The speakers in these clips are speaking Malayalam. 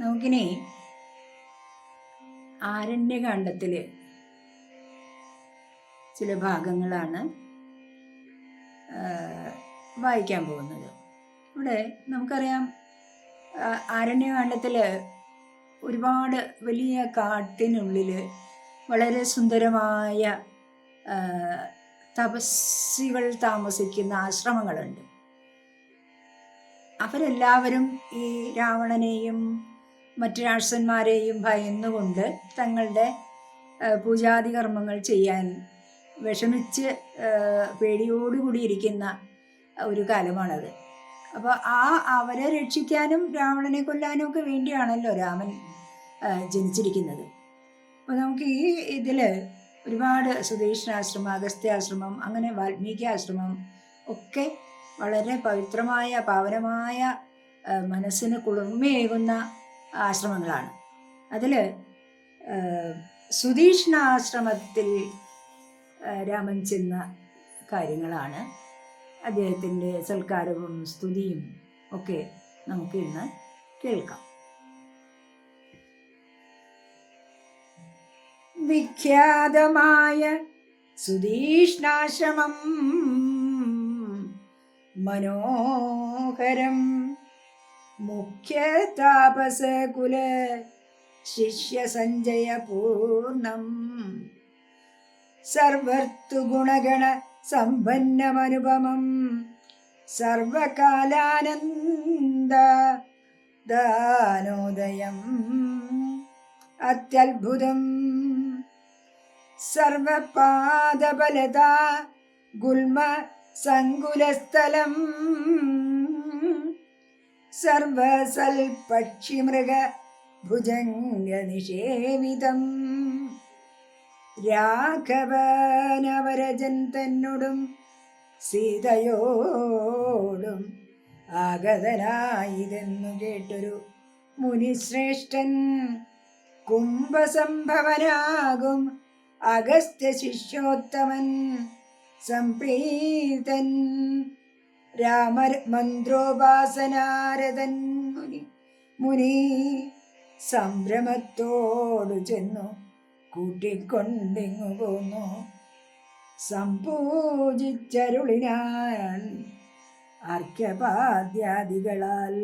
നമുക്കിനി ആരണ്യകാണ്ഡത്തിൽ ചില ഭാഗങ്ങളാണ് വായിക്കാൻ പോകുന്നത്. ഇവിടെ നമുക്കറിയാം ആരണ്യകാണ്ഡത്തിൽ ഒരുപാട് വലിയ കാട്ടിനുള്ളിൽ വളരെ സുന്ദരമായ തപസ്സികൾ താമസിക്കുന്ന ആശ്രമങ്ങളുണ്ട്. അവരെല്ലാവരും ഈ രാവണനെയും മറ്റു രാക്ഷസന്മാരെയും ഭയന്നുകൊണ്ട് തങ്ങളുടെ പൂജാതി കർമ്മങ്ങൾ ചെയ്യാൻ വിഷമിച്ച് പേടിയോടുകൂടി ഇരിക്കുന്ന ഒരു കാലമാണത്. അപ്പോൾ ആ അവരെ രക്ഷിക്കാനും രാവണനെ കൊല്ലാനും ഒക്കെ വേണ്ടിയാണല്ലോ രാമൻ ജനിച്ചിരിക്കുന്നത്. അപ്പോൾ നമുക്ക് ഈ ഇതിൽ ഒരുപാട് സുധീഷ്ണാശ്രമം അഗസ്ത്യാശ്രമം അങ്ങനെ വാൽമീകി ആശ്രമം ഒക്കെ വളരെ പവിത്രമായ പാവനമായ മനസ്സിന് കുളിർമയേകുന്ന ആശ്രമങ്ങളാണ്. അതിൽ സുധീഷ്ണാശ്രമത്തിൽ ആശ്രമത്തിൽ രാമൻ ചെന്ന കാര്യങ്ങളാണ്. അദ്ദേഹത്തിന്റെ സൽക്കാരവും സ്തുതിയും ഒക്കെ നമുക്ക് ഇന്ന് കേൾക്കാം. വിഖ്യാതമായ സുധീഷ്ണാശ്രമം മനോഹരം മുഖ്യ താപസകുല ശിഷ്യസഞ്ജയപൂർണം സർവർത്തുഗുണഗണ സമ്പന്നമനുപമം. സർവകാലാനന്ദ ദാനോദയം. അത്യത്ഭുതം. സർവപാദബലതാ ഗുൽമ സങ്കുലസ്ഥലം. സർവസൽപക്ഷിമൃഗ ഭുജംഗനിഷേവിതം രാഘവനവരജൻ തന്നോടും സീതയോടും ആഗതനായിതെന്നു കേട്ടൊരു മുനിശ്രേഷ്ഠൻ കുംഭസംഭവനാകും അഗസ്ത്യ ശിഷ്യോത്തമൻ സംപ്രീതൻ. രാമ മന്ത്രോപാസനാരദൻ മുനി മുനി സംഭ്രമത്തോടു ചെന്നു കൂട്ടിക്കൊണ്ടിങ്ങു പോന്നു. സംപൂജിച്ചരുളിനാൻ അർഘ്യപാദ്യാദികളാൽ.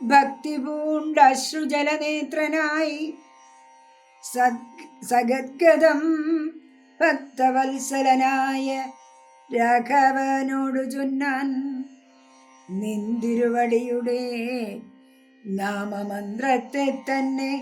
ഭക്തി പൂണ്ട അശ്രുജലനേത്രനായി സഗദ്ഗതം ഭക്തവത്സലനായ രാഘവനോടു ചൊന്നാൻ നിന്തിരുവടിയുടെ നാമമന്ത്രത്തെ തന്നെ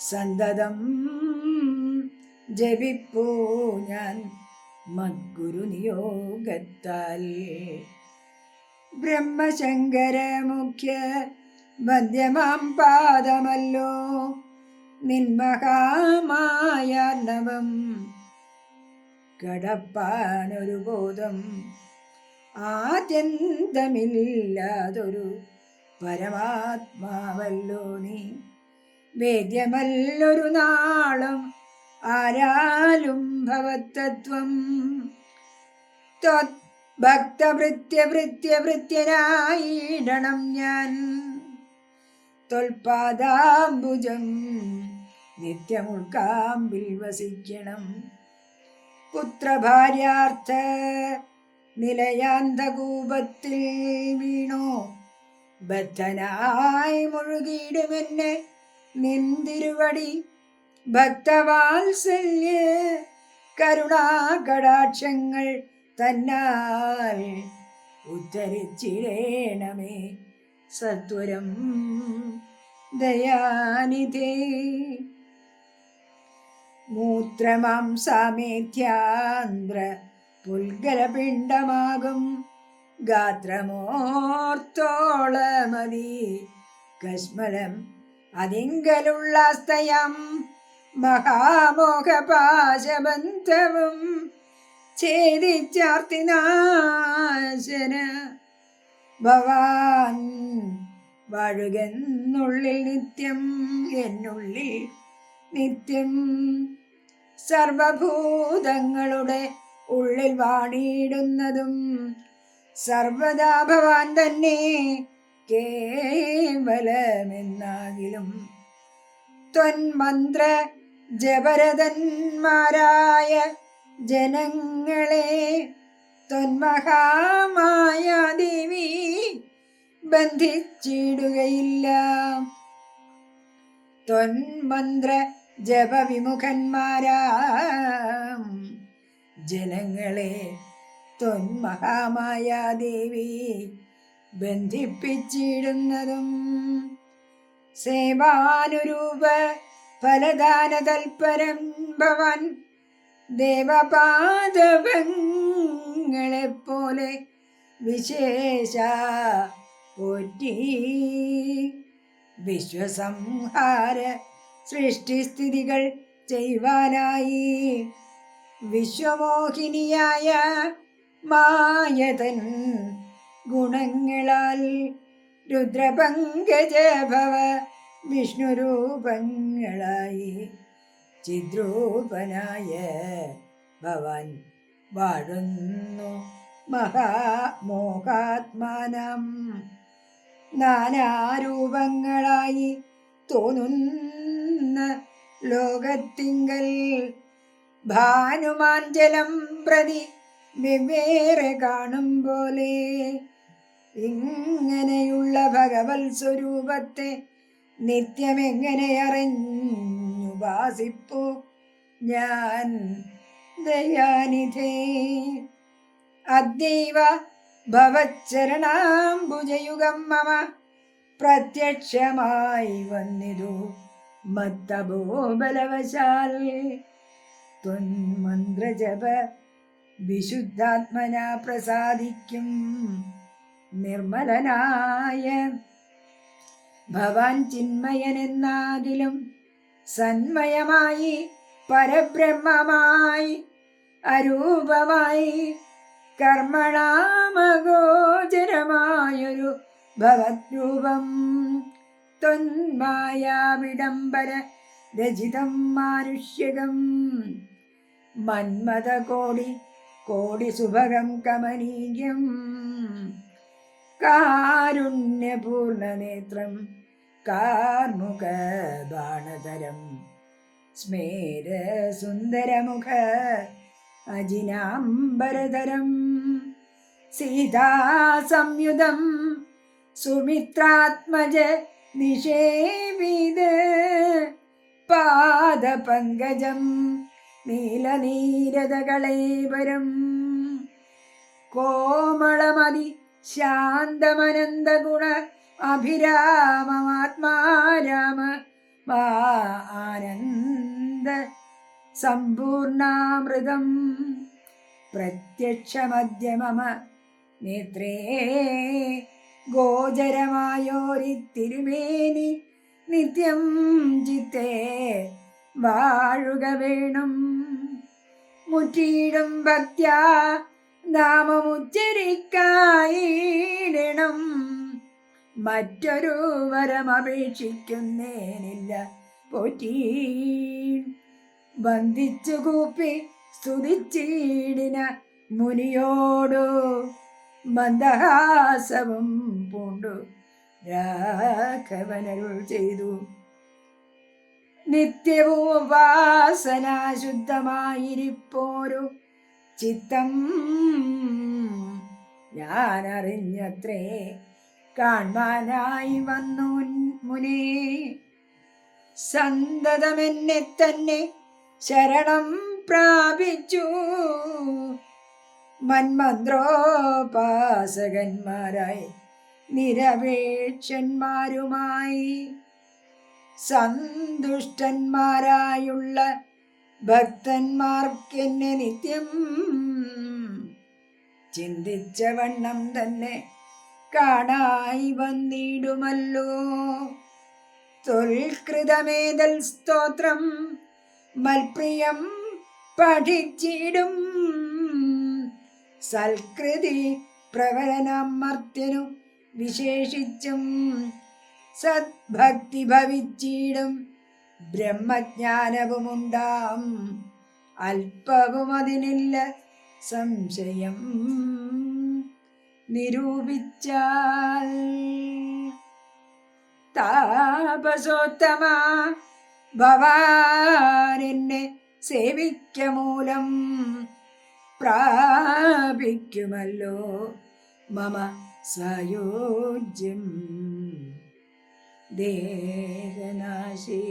സന്തതം ജപിപ്പോ ഞാൻ മദ്ഗുരു നിയോഗത്താൽ ബ്രഹ്മശങ്കര മുഖ്യ മധ്യമാം പാദമല്ലോ നിന്മഹാമായാർണവം കടപ്പാനൊരു ബോധം. ആത്യന്തമില്ലാതൊരു പരമാത്മാവല്ലോ നീ. വേദ്യമല്ലൊരു നാളും ആരാലും ഭവത്തത്വം. ഭക്തഭൃത്യഭൃത്യഭൃത്യനായിടണം ഞാൻ. തൊൽപാദാംബുജം നിത്യമുൾക്കാമ്പിൽ വസിക്കണം. പുത്രഭാര്യാർത്ഥ നിലയാന്തകൂപത്തിൽ വീണോ. ബദ്ധനായി മുഴുകിയിടുമെന്നെ നിന്തിരുവടി. ഭക്തവാത്സല്യ കരുണാകടാക്ഷങ്ങൾ തന്നാൽ ഉദ്ധരിച്ചിടേണമേ സത്വരം ദയാനിധേ. മൂത്രമാംസാമേധ്യാന്ദ്ര പുൽഗലപിണ്ഡമാകും. ഗാത്രമോർത്തോളമതി. കശ്മലം അതിങ്കലുള്ളാസ്തയം. മഹാമോഹപാശബന്ധവും ഛേദിച്ചാർത്തിനാശന. ഭവാൻ വഴുകെന്നുള്ളിൽ നിത്യം എന്നുള്ളിൽ നിത്യം സർവഭൂതങ്ങളുടെ ഉള്ളിൽ വാണിയിടുന്നതും സർവദാ ഭവാൻ തന്നെ കേവലമെന്നാകിലും. ത്വന്മന്ത്ര ജപരതന്മാരായ ജനങ്ങളെ ത്വന്മഹാമായ ദേവി ബന്ധിച്ചിടുകയില്ല. ത്വന്മന്ത്ര ജപവിമുഖന്മാരാ. ജനങ്ങളെ തൊന്മഹാമായാദേവി ബന്ധിപ്പിച്ചിടുന്നതും സേവാനുരൂപ ഫലദാന തൽപരം ഭവൻ ദേവപാദവങ്ങളെപ്പോലെ വിശേഷ പോറ്റി. വിശ്വസംഹാര സൃഷ്ടിസ്ഥിതികൾ ചെയ്യുവാനായി. വിശ്വമോഹിനിയായ മായതൻ ഗുണങ്ങളാൽ രുദ്രപങ്കജഭവ വിഷ്ണുരൂപങ്ങളായി ചിദ്രൂപനായ ഭവൻ വാഴുന്നു മഹാമോഹാത്മാനം. നാനാരൂപങ്ങളായി തോന്നുന്ന ലോകത്തിങ്കൽ ഭാനുമാഞ്ചലം പ്രതി വെവ്വേറെ കാണും പോലെ ഇങ്ങനെയുള്ള ഭഗവത് സ്വരൂപത്തെ നിത്യമെങ്ങനെ അറിഞ്ഞുപാസിപ്പു ഞാൻ ദയാനിധേ? അദ്യൈവ ഭവച്ചരണാംബുജയുഗം മമ പ്രത്യക്ഷമായി വന്നിതു. മത്തബോ ബലവശാൽ ത്വന്മന്ത്രജപ വിശുദ്ധാത്മന പ്രസാദിക്കും. നിർമ്മലനായ ഭവാൻ ചിന്മയനെന്നാകിലും സന്മയമായി പരബ്രഹ്മമായി അരൂപമായി കർമ്മണാമഗോചരമായൊരു ഭവദ്രൂപം. ത്വന്മായാവിഡംബര രചിതം മാനുഷ്യകം. മന്മതകോടി കോടി സുഭകം കമനീയം. കാരുണ്യപൂർണനേത്രം കാർമുക ബാണതരം. സ്മേര സുന്ദരമുഖ അജിനാംബരതരം. സീതാസംയുതം സുമിത്രാത്മജ നിഷേവിത് പാദപങ്കജം നീലനീരതകളേവരം. കോമളമതി ശാന്തമനന്തഗുണ അഭിരാമമാത്മാരാമ ആനന്ദ സമ്പൂർണാമൃതം. പ്രത്യക്ഷമധ്യമമ നേത്രേ ഗോചരമായോരി തിരുമേനി നിത്യം ചിത്തേ വാഴുക വേണം. മുറ്റിയിടും ഭക്ത്യാ നാമമുച്ചരിക്കായിടണം. മറ്റൊരു വരമപേക്ഷിക്കുന്നേനില്ല പോറ്റി. ബന്ധിച്ചു കൂപ്പി സ്തുതിച്ചീടിന മുനിയോടു മന്ദഹാസവും പൂണ്ടു. രാഘവനരുൾ ചെയ്തു. നിത്യവും വാസനാശുദ്ധമായിരിപ്പോരു ചിത്തം ഞാൻ അറിഞ്ഞത്രേ കാൺമാനായി വന്നു മുനേ. സന്തതമെന്നെ തന്നെ ശരണം പ്രാപിച്ചു. മന്മന്ത്രോപാസകന്മാരായി നിരപേക്ഷന്മാരുമായി സന്തുഷ്ടന്മാരായുള്ള ഭക്തന്മാർക്കെന്നെ നിത്യം ചിന്തിച്ച വണ്ണം തന്നെ കാണായി വന്നിടുമല്ലോ. തൊൽകൃതമേതൽ സ്തോത്രം മൽപ്രിയം പഠിച്ചിടും. സൽകൃതി പ്രവരനമർത്യനു വിശേഷിച്ചും സദ്ഭക്തി ഭവിച്ചിടും. ബ്രഹ്മജ്ഞാനവുമുണ്ടാം. അല്പവും അതിനില്ല സംശയം നിരൂപിച്ചാൽ. താപസോത്തമ ഭവാൻ എന്നെ സേവിക്ക മൂലം പ്രാപിക്കുമല്ലോ. മമ സയോജ്യം ദേഹനാശേ